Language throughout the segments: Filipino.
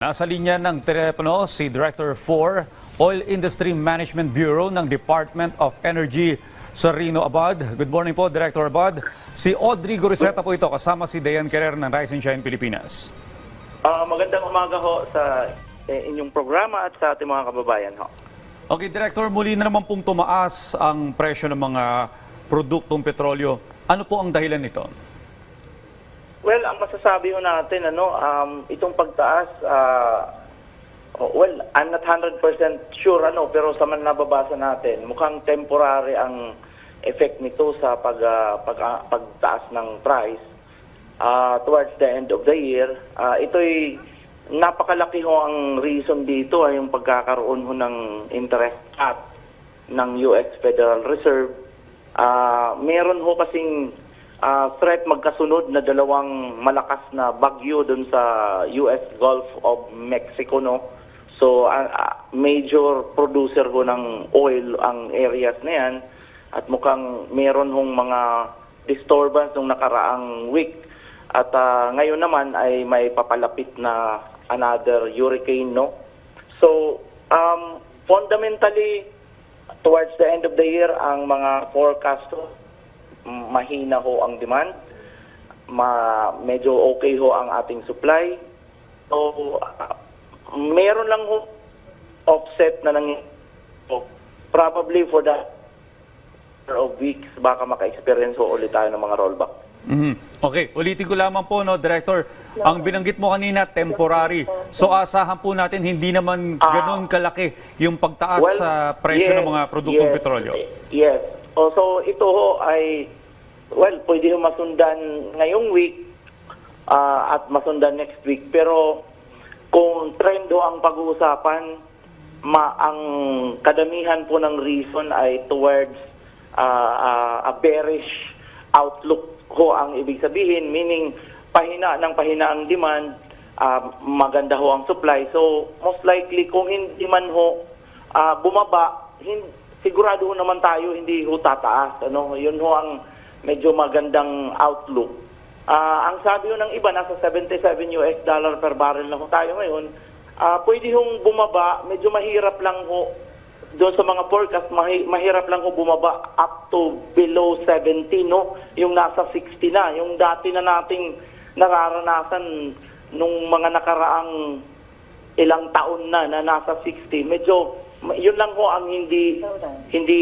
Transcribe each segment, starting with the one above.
Nasa linya ng telepono si Director 4 Oil Industry Management Bureau ng Department of Energy, Serino Abad. Good morning po, Director Abad. Si Audrey Goriseta po ito kasama si Dayan Kerrer ng Rise and Shine Pilipinas. Ah, magandang umaga ho sa eh, inyong programa at sa ating mga kababayan ho. Okay, Director, muli na naman pong tumaas ang presyo ng mga produktong petrolyo. Ano po ang dahilan nito? Masasabi ho natin, ano, um, itong pagtaas, oh, well, I'm not 100% sure, ano, pero sa man nababasa natin, mukhang temporary ang effect nito sa pag, ah, pag, ah, pagtaas ng price ah, towards the end of the year. Ah, ito'y napakalaki ho ang reason dito ay yung pagkakaroon ho ng interest cut ng US Federal Reserve. Ah, meron ho kasing ah, threat magkasunod na dalawang malakas na bagyo dun sa US Gulf of Mexico no. So ah, major producer ho ng oil ang areas na yan at mukhang meron hong mga disturbance nung nakaraang week at ah, ngayon naman ay may papalapit na another hurricane no. So um, fundamentally towards the end of the year ang mga forecast mahina ho ang demand. Ma, medyo okay ho ang ating supply. So, ah, meron lang ho offset na nang so, probably for the of weeks baka maka-experience ho ulit tayo ng mga rollback. Mhm. Okay, ulitin ko lamang po, no, Director. Ang binanggit mo kanina, temporary. So asahan po natin hindi naman ganun kalaki yung pagtaas sa presyo ng yes, mga produktong yes, petrolyo. Yes. Also, ito ho ay, well, pwede ho masundan ngayong week ah, at masundan next week. Pero kung trend ho ang pag-uusapan, ma ang kadamihan po ng reason ay towards ah, ah, a bearish outlook ho ang ibig sabihin, meaning pahina ng pahina ang demand, ah, maganda ho ang supply. So, most likely, kung hindi man ho ah, bumaba, hin- sigurado ho naman tayo hindi ho tataas. Ano? Yun ho ang medyo magandang outlook. Ah, ang sabi ho ng iba, nasa 77 US dollar per barrel na ho tayo ngayon. Ah, pwede hong bumaba, medyo mahirap lang ho doon sa mga forecast, mahi- mahirap lang ho bumaba up to below 70, no? Yung nasa 60 na. Yung dati na nating nararanasan nung mga nakaraang ilang taon na na nasa 60. Medyo, yun lang ho ang hindi hindi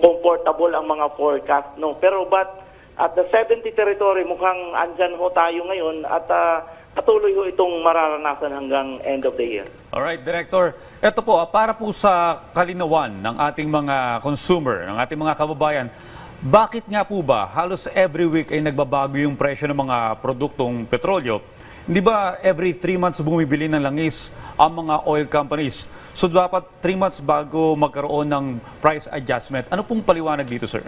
comfortable ang mga forecast, no? Pero but at the 70 territory, mukhang andyan ho tayo ngayon at ah, patuloy ho itong mararanasan hanggang end of the year. Alright, Director. Ito po, ah, para po sa kalinawan ng ating mga consumer, ng ating mga kababayan, bakit nga po ba halos every week ay nagbabago yung presyo ng mga produktong petrolyo? Hindi ba every 3 months bumibili ng langis ang mga oil companies? So dapat 3 months bago magkaroon ng price adjustment. Ano pong paliwanag dito, sir?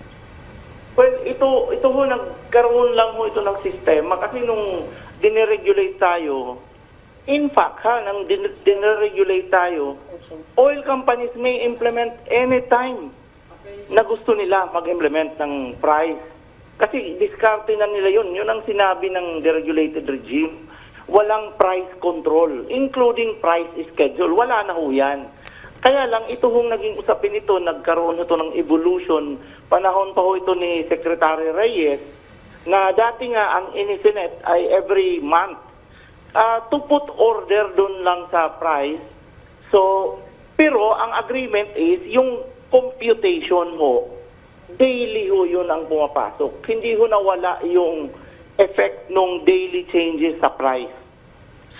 Well, ito ito ho nagkaroon lang ho ito ng sistema kasi nung dineregulate tayo, in fact ha, nang din- dineregulate tayo, oil companies may implement anytime na gusto nila mag-implement ng price. Kasi diskarte na nila yun. Yun ang sinabi ng deregulated regime. Walang price control, including price schedule. Wala na ho yan. Kaya lang, ito hong naging usapin ito, nagkaroon ito ng evolution. Panahon pa ho ito ni Secretary Reyes, na dati nga ang inisinet ay every month Ah, to put order doon lang sa price. So, pero ang agreement is yung computation ho, daily ho yun ang pumapasok. Hindi ho nawala yung effect ng daily changes sa price.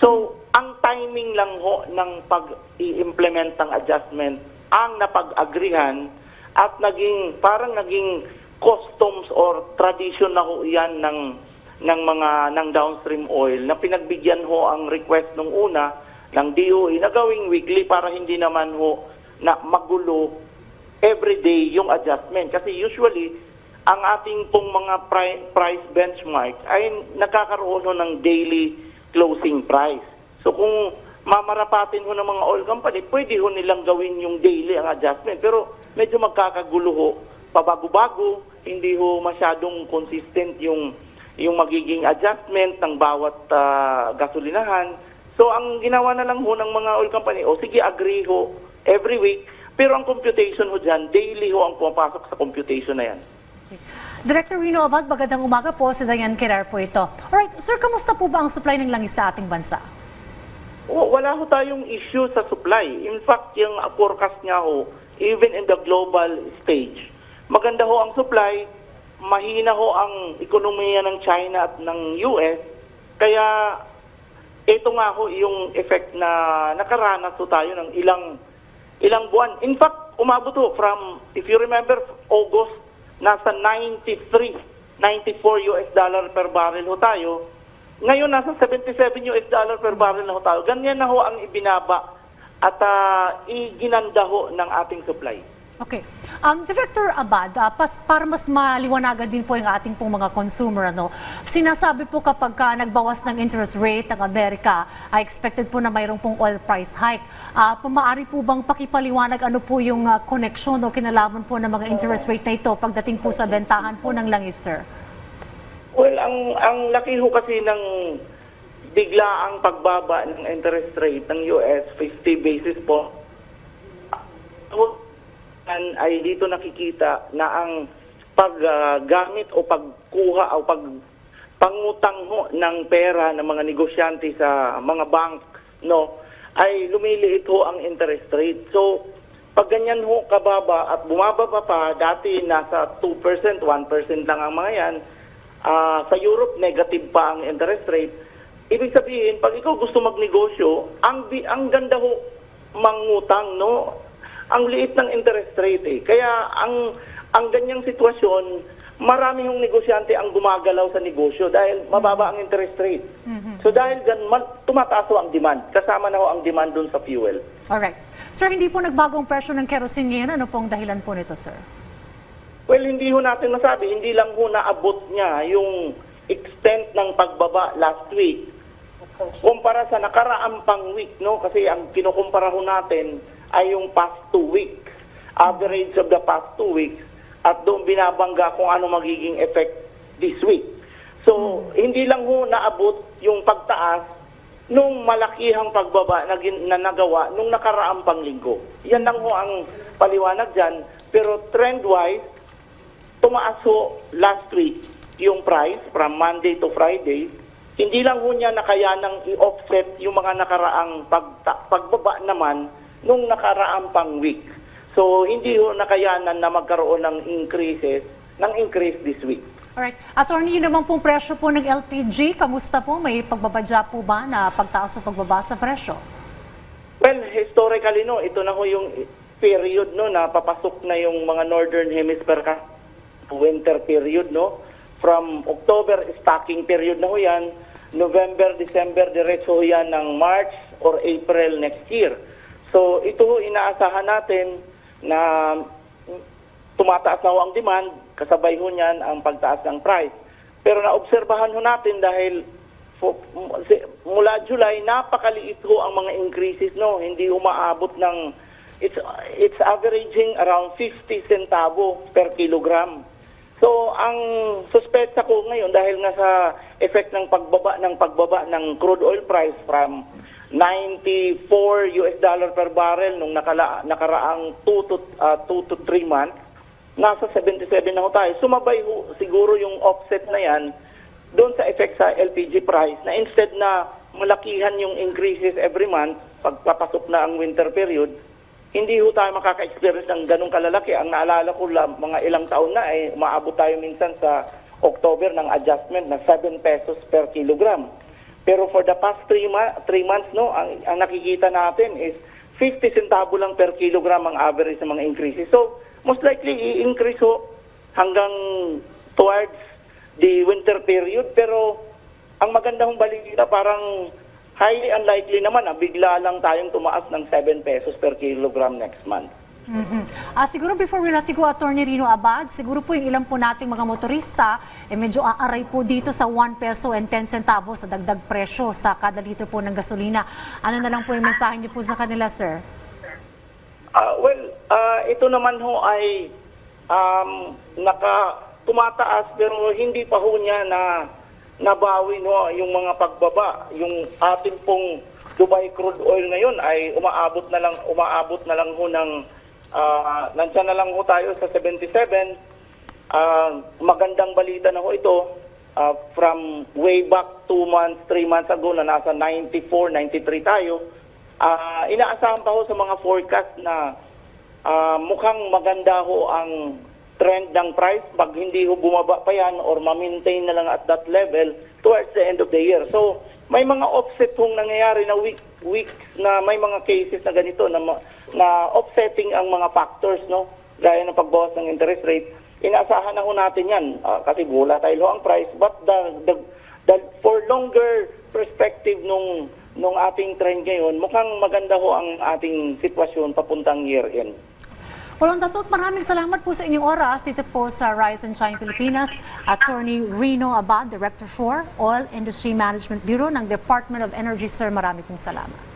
So, ang timing lang ho ng pag-i-implement ng adjustment ang napag-agrihan at naging parang naging customs or tradition na ho yan ng ng mga ng downstream oil na pinagbigyan ho ang request nung una ng DOE na gawing weekly para hindi naman ho na magulo everyday yung adjustment kasi usually ang ating pong mga pri- price benchmark ay nagkakaroon ng daily closing price. So kung mamarapatin ho ng mga oil company, pwede ho nilang gawin yung daily ang adjustment. Pero medyo magkakagulo ho, pabago-bago, hindi ho masyadong consistent yung yung magiging adjustment ng bawat ah, gasolinahan. So ang ginawa na lang ho ng mga oil company, o sige, agree ho every week, pero ang computation ho dyan, daily ho ang pumapasok sa computation na yan. Director Rino Abad, magandang umaga po. Si Diane Kerer po ito. Alright, sir, kamusta po ba ang supply ng langis sa ating bansa? O, wala ho tayong issue sa supply. In fact, yung forecast niya ho, even in the global stage, maganda ho ang supply, mahina ho ang ekonomiya ng China at ng US, kaya ito nga ho yung effect na nakaranas ho tayo ng ilang ilang buwan. In fact, umabot ho from, if you remember, August, nasa 93, 94 US dollar per barrel ho tayo. Ngayon, nasa 77 US dollar per barrel na ho tayo. Ganyan na ho ang ibinaba at ah, iginanda ho ng ating supply. Okay. Um, Director Abad, ah, pas, para mas maliwanagan din po yung ating pong mga consumer, ano, sinasabi po kapag ka nagbawas ng interest rate ng Amerika, ay expected po na mayroong pong oil price hike. Ah, maaari po bang pakipaliwanag ano po yung ah, connection o kinalaman po ng mga interest rate na ito pagdating po sa bentahan po ng langis, sir? Well, ang ang laki ho kasi ng bigla ang pagbaba ng interest rate ng US 50 basis po. Yan ay dito nakikita na ang paggamit o pagkuha o pag pangutang ho ng pera ng mga negosyante sa mga bank no ay lumiliit ho ang interest rate. So pag ganyan ho kababa at bumababa pa, dati nasa 2%, 1% lang ang mga yan, Ah, sa Europe, negative pa ang interest rate. Ibig sabihin, pag ikaw gusto magnegosyo, ang, ang ganda ho mangutang, no? Ang liit ng interest rate eh. Kaya ang, ang ganyang sitwasyon, marami hong negosyante ang gumagalaw sa negosyo dahil mababa ang interest rate. So dahil ma- tumataas ang demand. Kasama na ho ang demand dun sa fuel. Alright. Sir, hindi po nagbagong presyo ng kerosene ngayon. Ano pong dahilan po nito, sir? Well, hindi ho natin masabi. Hindi lang ho naabot niya yung extent ng pagbaba last week. Kumpara sa nakaraang pang week, no? Kasi ang kinukumpara ho natin ay yung past two weeks. Average of the past two weeks. At doon binabangga kung ano magiging effect this week. So, hindi lang ho naabot yung pagtaas nung malakihang pagbaba na, na nagawa nung nakaraang panglinggo. Yan lang ho ang paliwanag dyan. Pero trend-wise, tumaas ho last week yung price from Monday to Friday. Hindi lang ho niya nakayanang i-offset yung mga nakaraang pagta- pagbaba naman nung nakaraang pang week. So, hindi ho nakayanan na magkaroon ng increases, ng increase this week. Alright. Attorney, yun naman pong presyo po ng LPG. Kamusta po? May pagbabadya po ba na pagtaas o pagbaba sa presyo? Well, historically no, ito na ho yung period no na papasok na yung mga northern hemisphere ka winter period no. From October stocking period na ho yan, November, December diretso ho yan ng March or April next year. So ito inaasahan natin na tumataas na ho ang demand, kasabay ho niyan ang pagtaas ng price. Pero naobserbahan ho natin dahil mula July, napakaliit ho ang mga increases, no? Hindi umaabot ng, it's, it's averaging around 50 centavo per kilogram. So, ang suspetsa ko ngayon dahil nga sa effect ng pagbaba ng pagbaba ng crude oil price from 94 US dollar per barrel nung nakala, nakaraang 2 to, 2 to 3 months, nasa 77 na ho tayo. Sumabay ho siguro yung offset na yan doon sa effect sa LPG price na instead na malakihan yung increases every month pagpapasok na ang winter period, hindi ho tayo makaka-experience ng ganong kalalaki. Ang naalala ko lang, mga ilang taon na, eh, umaabot tayo minsan sa October ng adjustment na 7 pesos per kilogram. Pero for the past 3 ma- three months, no, ang, ang nakikita natin is 50 centavo lang per kilogram ang average ng mga increases. So, most likely, i-increase ho hanggang towards the winter period. Pero, ang maganda hong balita, parang highly unlikely naman na bigla lang tayong tumaas ng 7 pesos per kilogram next month. Mhm. Ah, siguro before we let you go, Attorney Rino Abad, siguro po yung ilan po nating mga motorista, eh medyo aaray po dito sa 1 peso and 10 centavos sa dagdag presyo sa kada litro po ng gasolina. Ano na lang po yung mensahe niyo po sa kanila, sir? Ah, well, ah, ito naman ho ay um, naka tumataas pero hindi pa ho niya na nabawi no yung mga pagbaba, yung ating pong Dubai crude oil ngayon ay umaabot na lang umaabot na lang ho ng ah, nandyan na lang ho tayo sa 77 Ah, magandang balita na ho ito ah, from way back 2 months, 3 months ago na nasa 94, 93 tayo. Ah, inaasahan pa ho sa mga forecast na ah, mukhang maganda ho ang trend ng price pag hindi ho bumaba pa yan or ma-maintain na lang at that level towards the end of the year. So, may mga offset hong nangyayari na week, weeks na may mga cases na ganito na, na offsetting ang mga factors, no? Gaya ng pagbawas ng interest rate. Inaasahan na ho natin yan ah, kasi volatile ho ang price but the, the, the, for longer perspective nung nung ating trend ngayon, mukhang maganda ho ang ating sitwasyon papuntang year-end. Walang tatot, maraming salamat po sa inyong oras dito po sa Rise and Shine Pilipinas. Attorney Rino Abad, Director for Oil Industry Management Bureau ng Department of Energy. Sir, marami pong salamat.